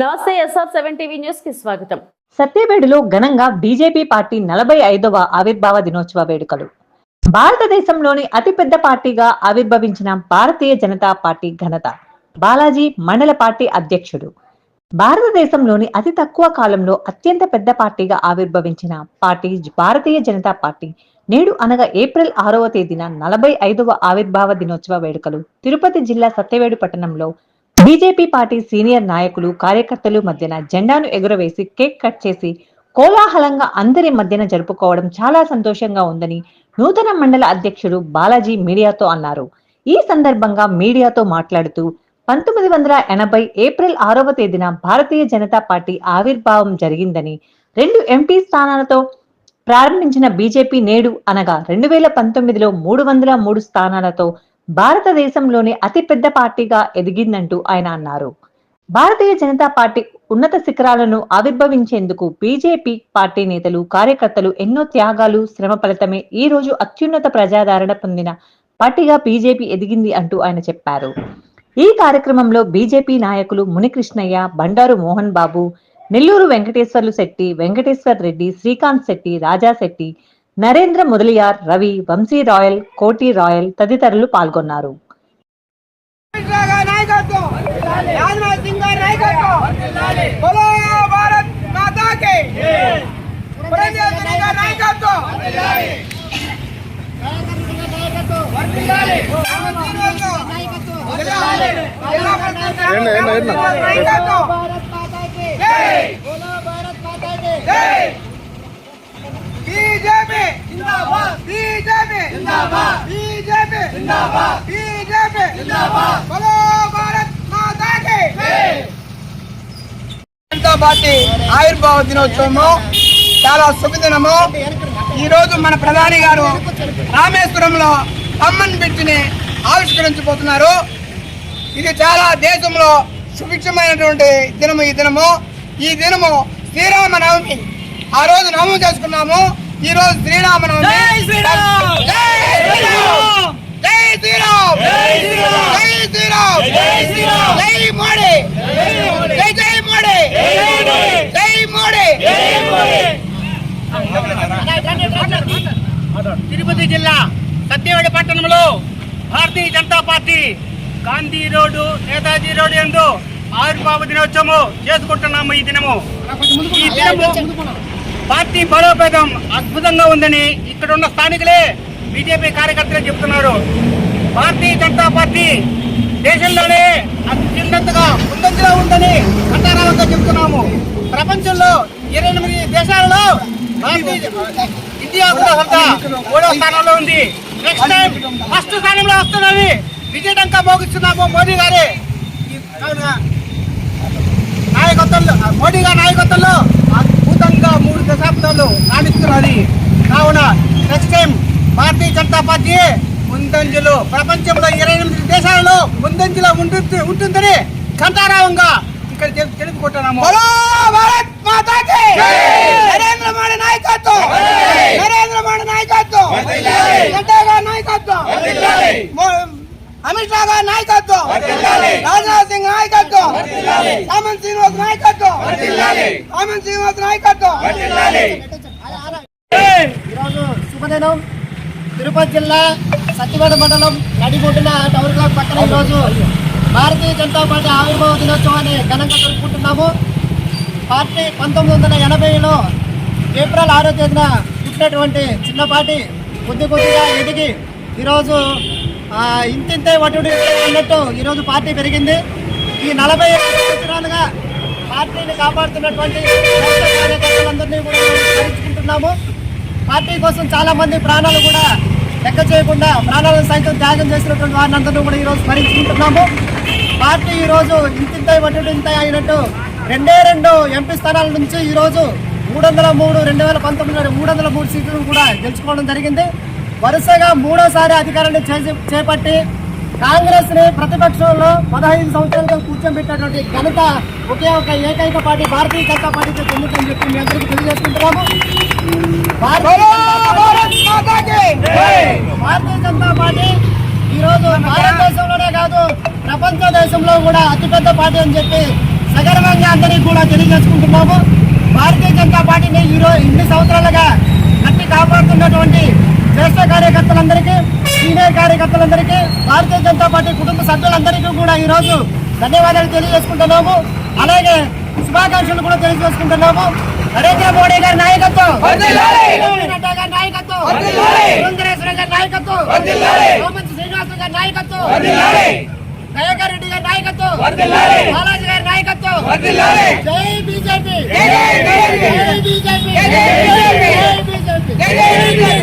నమస్తే SR seven TV న్యూస్కి స్వాగతం. సత్యవేడులో ఘనంగా బీజేపీ పార్టీ నలభై ఐదవ ఆవిర్భావ దినోత్సవ వేడుకలు. భారతదేశంలోని అతిపెద్ద పార్టీగా ఆవిర్భవించిన భారతీయ జనతా పార్టీ ఘనత బాలాజీ మండల పార్టీ అధ్యక్షుడు. భారతదేశంలోని అతి తక్కువ కాలంలో అత్యంత పెద్ద పార్టీగా ఆవిర్భవించిన పార్టీ భారతీయ జనతా పార్టీ నేడు అనగా ఏప్రిల్ ఆరవ తేదీన నలభై ఐదవ ఆవిర్భావ దినోత్సవ వేడుకలు. తిరుపతి జిల్లా సత్యవేడు పట్టణంలో బీజేపీ పార్టీ సీనియర్ నాయకులు కార్యకర్తలు మధ్యన జెండాను ఎగురవేసి కేక్ కట్ చేసి కోలాహలంగా అందరి మధ్యన జరుపుకోవడం చాలా సంతోషంగా ఉందని నూతన మండల అధ్యక్షుడు బాలాజీ మీడియాతో అన్నారు. ఈ సందర్భంగా మీడియాతో మాట్లాడుతూ పంతొమ్మిది వందల ఎనభై ఏప్రిల్ ఆరవ తేదీన భారతీయ జనతా పార్టీ ఆవిర్భావం జరిగిందని రెండు ఎంపీ స్థానాలతో ప్రారంభించిన బీజేపీ నేడు అనగా రెండు వేల పంతొమ్మిదిలో మూడు వందల మూడు స్థానాలతో భారతదేశంలోనే అతిపెద్ద పార్టీగా ఎదిగిందంటూ ఆయన అన్నారు. భారతీయ జనతా పార్టీ ఉన్నత శిఖరాలను ఆవిర్భవించేందుకు బీజేపీ పార్టీ నేతలు కార్యకర్తలు ఎన్నో త్యాగాలు శ్రమ ఫలితమే ఈ రోజు అత్యున్నత ప్రజాదరణ పొందిన పార్టీగా బీజేపీ ఎదిగింది అంటూ ఆయన చెప్పారు. ఈ కార్యక్రమంలో బీజేపీ నాయకులు మునికృష్ణయ్య బండారు మోహన్ బాబు నెల్లూరు వెంకటేశ్వర్లు శెట్టి వెంకటేశ్వర్ రెడ్డి శ్రీకాంత్ శెట్టి రాజా శెట్టి నరేంద్ర ముదలియార్ రవి వంశీ రాయల్ కోటి రాయల్ తదితరులు పాల్గొన్నారు రాజ్నాథ్ సింగ్ గారి నాయకత్వం బోలో భారత్ మాతా కి పురంజయ సింగ్ గారి నాయకత్వం వర్ధిల్లాలి. రామన్ శ్రీనివాస్ వర్ధిల్లాలి. జిల్లా పరిషత్ నాయకత్వం. జై. జై. బీజేపీ జనతా పార్టీ ఆవిర్భావ దినోత్సవము చాలా శుభదినము. ఈ రోజు మన ప్రధాని గారు రామేశ్వరంలో అమ్మన్ బ్రిడ్జిని ఆవిష్కరించబోతున్నారు. ఇది చాలా దేశంలో సుభిక్షమైనటువంటి దినము ఈ దినము ఈ దినము శ్రీరామ నవమి ఆ రోజు నవమి చేసుకున్నాము. ఈ రోజు శ్రీరామ! జై శ్రీరామ్! జై శ్రీరామ్! జై శ్రీరామ్! జై శ్రీరామ్! జై శ్రీరామ్! జై మోడీ! జై జై మోడీ! జై మోడీ! తిరుపతి జిల్లా సత్యవేడి పట్టణంలో Bharatiya Janata Party Gandhi road Netaji road ఎందు ఆవిర్భావ దినోత్సవము చేసుకుంటున్నాము ఈ దినము. ఈ దినము పార్టీ బలోపేతం అద్భుతంగా ఉందని ఇక్కడ ఉన్న స్థానికులే బీజేపీ కార్యకర్తలే చెప్తున్నారు. భారతీయ జనతా పార్టీ దేశంలోనే అత్యున్నతగా ముందంజలో ఉందని అంతరాలంగా చెప్తున్నాము. ప్రపంచంలో ఇరవై ఎనిమిది దేశాలలో ఇండియా కూడా మూడో స్థానంలో ఉంది. నెక్స్ట్ టైం ఫస్ట్ స్థానంలో వస్తున్నది విజయ భోగిస్తున్నాము మోగిస్తున్నాము మోడీ గారి. నాయకత్వంలో మోడీ గారి నాయకత్వంలో అద్భుతంగా మూడు దశాబ్దాలు రాణిస్తున్నది కావున next time Bharatiya Janata Party ముందంజలో ప్రపంచంలో ఇరవై ఎనిమిది దేశాలలో ముందంజలో ఉంటుంది ఉంటుందని ఘంటారావంగా ఇక్కడ తెలు- తెలుపుకుంటున్నాము. భారత్ మాతా కి నరేంద్ర మోడీ నాయకత్వం! నరేంద్ర మోడీ నాయకత్వం! నాయకత్వం! అమిత్ షా గారి నాయకత్వం! రాజ్నాథ్ సింగ్ నాయకత్వం! రామన్ శ్రీనివాస్ నాయకత్వం! రామన్ శ్రీనివాస్ నాయకత్వం! ఈరోజు శుభదినం. తిరుపతి జిల్లా సత్యవాడ మండలం నడిబొడ్డున టవర్ క్లాక్ పక్కన ఈరోజు భారతీయ జనతా పార్టీ ఆవిర్భావ దినోత్సవాన్ని ఘనంగా జరుపుకుంటున్నాము. పార్టీ పంతొమ్మిది వందల ఎనభైలో ఏప్రిల్ ఆరో తేదీన పుట్టినటువంటి చిన్నపాటి కొద్ది కొద్దిగా ఎదిగి ఈరోజు ఇంతింతే వటుడు అన్నట్టు ఈరోజు పార్టీ పెరిగింది. ఈ నలభై సంవత్సరాలుగా పార్టీని కాపాడుతున్నటువంటి కార్యకర్తలందరినీ కూడా స్మరించుకుంటున్నాము. పార్టీ కోసం చాలా మంది ప్రాణాలు కూడా లెక్క చేయకుండా ప్రాణాలను సైతం త్యాగం చేసినటువంటి వారిని అందరినీ కూడా ఈరోజు స్మరించుకుంటున్నాము. పార్టీ ఈరోజు ఇంతింతై వడ్డీ ఇంత అయినట్టు రెండే రెండు ఎంపీ స్థానాల నుంచి ఈరోజు మూడు వందల మూడు రెండు వేల పంతొమ్మిది మూడు వందల మూడు సీట్లను కూడా గెలుచుకోవడం జరిగింది. వరుసగా మూడోసారి అధికారాన్ని చేపట్టి కాంగ్రెస్ని ప్రతిపక్షంలో పదహైదు సంవత్సరాలుగా కూర్చోబెట్టినటువంటి ఘనత ఒకే ఒక ఏకైక పార్టీ భారతీయ జనతా పార్టీకి చెందుతుందని చెప్పి మీ అందరికీ తెలియజేసుకుంటున్నాము. భారతీయ జనతా పార్టీ. ఈరోజు భారతదేశంలోనే కాదు ప్రపంచ దేశంలో కూడా అతిపెద్ద పార్టీ అని చెప్పి సగర్వంగా అందరికీ కూడా తెలియజేసుకుంటున్నాము. భారతీయ జనతా పార్టీని ఈరోజు ఇన్ని సంవత్సరాలుగా కట్టి కాపాడుతున్నటువంటి జ్యేష్ఠ కార్యకర్తలందరికీ సీనియర్ కార్యకర్తలందరికీ భారతీయ జనతా పార్టీ కుటుంబ సభ్యులందరికీ కూడా ఈరోజు ధన్యవాదాలు తెలియజేసుకుంటున్నాము. అలాగే శుభాకాంక్షలు కూడా తెలియజేసుకుంటున్నాము. నరేంద్ర మోడీ గారి నాయకత్వం నడ్డా గారి నాయకత్వం! పురంధరేశ్వర గారి నాయకత్వం! సోమంచి శ్రీనివాస గారి నాయకత్వం! దయాకర్ రెడ్డి గారి నాయకత్వం! బాలాజీ గారి నాయకత్వం! జై బీజేపీ బీజేపీ! BJP BJP!